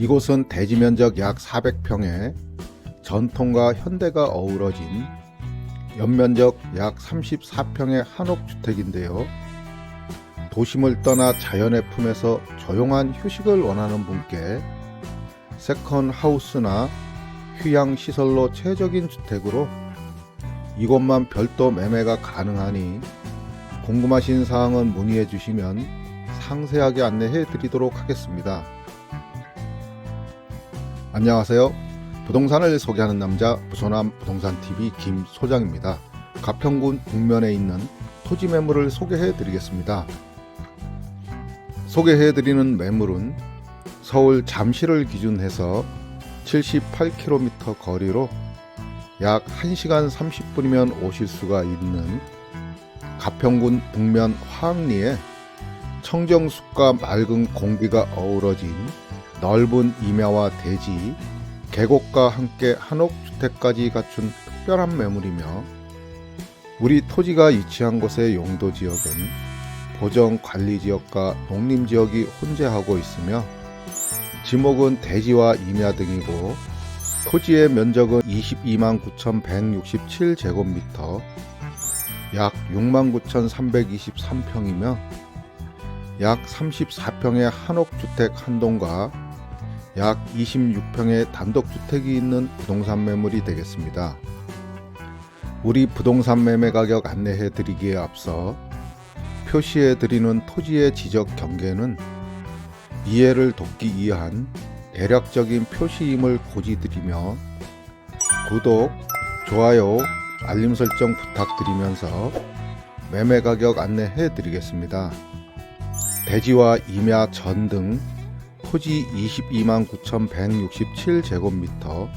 이곳은 대지 면적 약 400평에 전통과 현대가 어우러진 연면적 약 34평의 한옥주택인데요. 도심을 떠나 자연의 품에서 조용한 휴식을 원하는 분께 세컨 하우스나 휴양 시설로 최적인 주택으로 이곳만 별도 매매가 가능하니 궁금하신 사항은 문의해 주시면 상세하게 안내해 드리도록 하겠습니다. 안녕하세요. 부동산을 소개하는 남자 부소남 부동산 TV 김 소장입니다. 가평군 북면에 있는 토지 매물을 소개해 드리겠습니다. 소개해 드리는 매물은 서울 잠실을 기준해서 78km 거리로 약 1시간 30분이면 오실 수가 있는 가평군 북면 화학리에 청정숲과 맑은 공기가 어우러진 넓은 임야와 대지, 계곡과 함께 한옥주택까지 갖춘 특별한 매물이며 우리 토지가 위치한 곳의 용도 지역은 보정 관리 지역과 농림 지역이 혼재하고 있으며 지목은 대지와 임야 등이고 토지의 면적은 22만 9,167 제곱미터, 약 6만 9,323평이며 약 34평의 한옥주택 한 동과 약 26평의 단독주택이 있는 부동산 매물이 되겠습니다. 우리 부동산 매매 가격 안내해 드리기에 앞서 표시해 드리는 토지의 지적 경계는 이해를 돕기 위한 대략적인 표시임을 고지드리며 구독, 좋아요, 알림 설정 부탁드리면서 매매 가격 안내해 드리겠습니다. 대지와 임야 전 등 토지 22만 9,167 제곱미터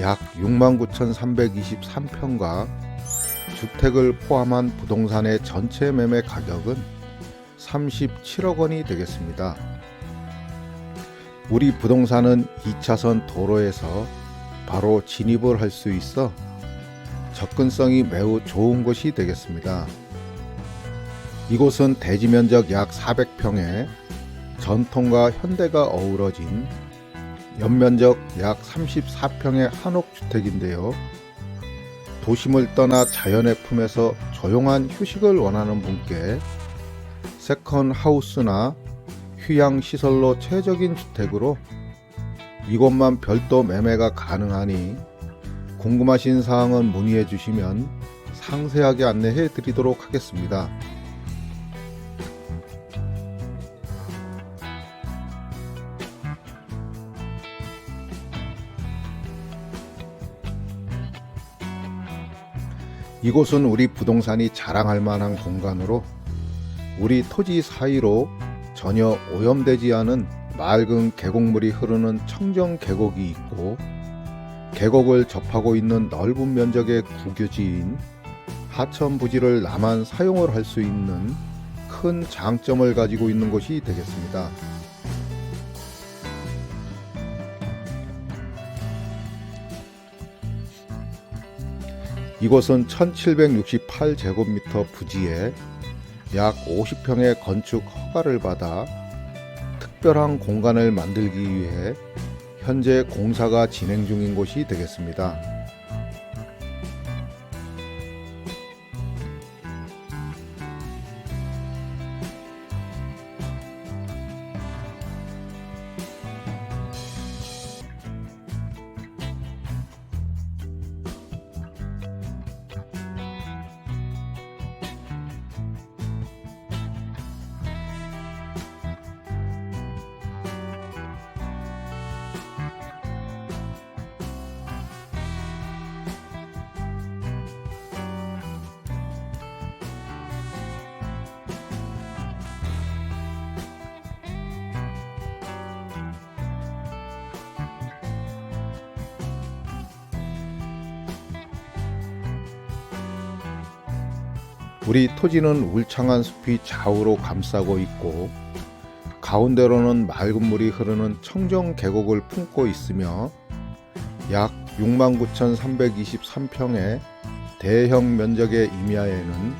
약 6만 9,323평과 주택을 포함한 부동산의 전체 매매 가격은 37억 원이 되겠습니다. 우리 부동산은 2차선 도로에서 바로 진입을 할 수 있어 접근성이 매우 좋은 곳이 되겠습니다. 이곳은 대지 면적 약 400평에 전통과 현대가 어우러진 연면적 약 34평의 한옥주택인데요. 도심을 떠나 자연의 품에서 조용한 휴식을 원하는 분께 세컨 하우스나 휴양 시설로 최적인 주택으로 이곳만 별도 매매가 가능하니 궁금하신 사항은 문의해 주시면 상세하게 안내해 드리도록 하겠습니다. 이곳은 우리 부동산이 자랑할 만한 공간으로 우리 토지 사이로 전혀 오염되지 않은 맑은 계곡물이 흐르는 청정 계곡이 있고 계곡을 접하고 있는 넓은 면적의 국유지인 하천 부지를 나만 사용을 할 수 있는 큰 장점을 가지고 있는 곳이 되겠습니다. 이곳은 1768제곱미터 부지에 약 50평의 건축 허가를 받아 특별한 공간을 만들기 위해 현재 공사가 진행 중인 곳이 되겠습니다. 우리 토지는 울창한 숲이 좌우로 감싸고 있고 가운데로는 맑은 물이 흐르는 청정 계곡을 품고 있으며 약 69,323평의 대형 면적의 임야에는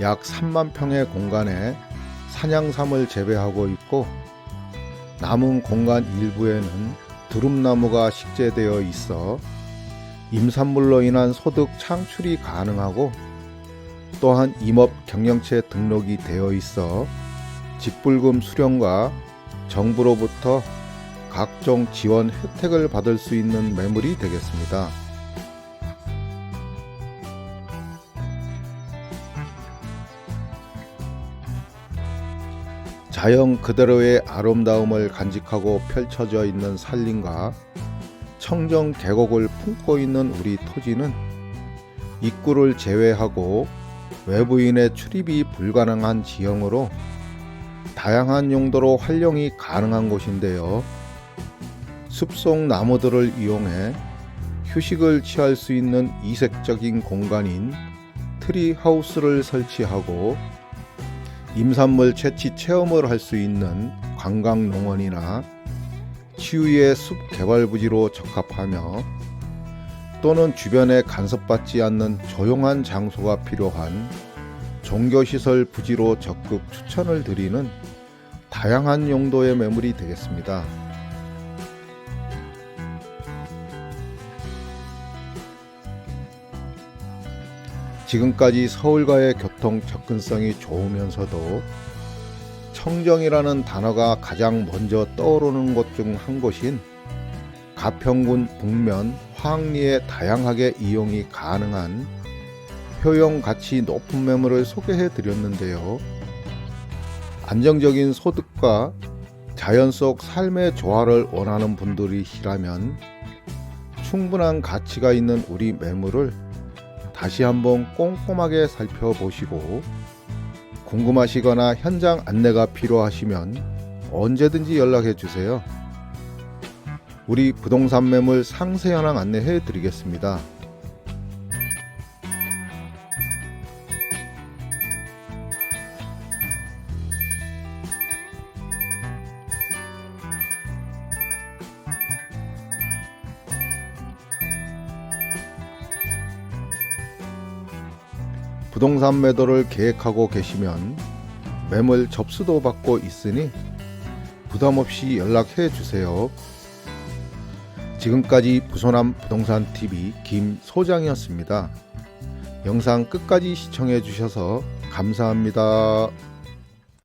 약 3만 평의 공간에 산양삼을 재배하고 있고 남은 공간 일부에는 두릅나무가 식재되어 있어 임산물로 인한 소득 창출이 가능하고 또한 임업 경영체 등록이 되어 있어 직불금 수령과 정부로부터 각종 지원 혜택을 받을 수 있는 매물이 되겠습니다. 자연 그대로의 아름다움을 간직하고 펼쳐져 있는 산림과 청정 계곡을 품고 있는 우리 토지는 입구를 제외하고 외부인의 출입이 불가능한 지형으로 다양한 용도로 활용이 가능한 곳인데요. 숲속 나무들을 이용해 휴식을 취할 수 있는 이색적인 공간인 트리 하우스를 설치하고 임산물 채취 체험을 할 수 있는 관광 농원이나 치유의 숲 개발 부지로 적합하며 또는 주변에 간섭받지 않는 조용한 장소가 필요한 종교시설 부지로 적극 추천을 드리는 다양한 용도의 매물이 되겠습니다. 지금까지 서울과의 교통 접근성이 좋으면서도 청정이라는 단어가 가장 먼저 떠오르는 곳 중 한 곳인 가평군 북면 화학리에 다양하게 이용이 가능한 효용 가치 높은 매물을 소개해 드렸는데요. 안정적인 소득과 자연 속 삶의 조화를 원하는 분들이시라면 충분한 가치가 있는 우리 매물을 다시 한번 꼼꼼하게 살펴보시고 궁금하시거나 현장 안내가 필요하시면 언제든지 연락해 주세요. 우리 부동산 매물 상세 현황 안내해 드리겠습니다. 부동산 매도를 계획하고 계시면 매물 접수도 받고 있으니 부담 없이 연락해 주세요. 지금까지 부소남 부동산 TV 김 소장이었습니다. 영상 끝까지 시청해 주셔서 감사합니다.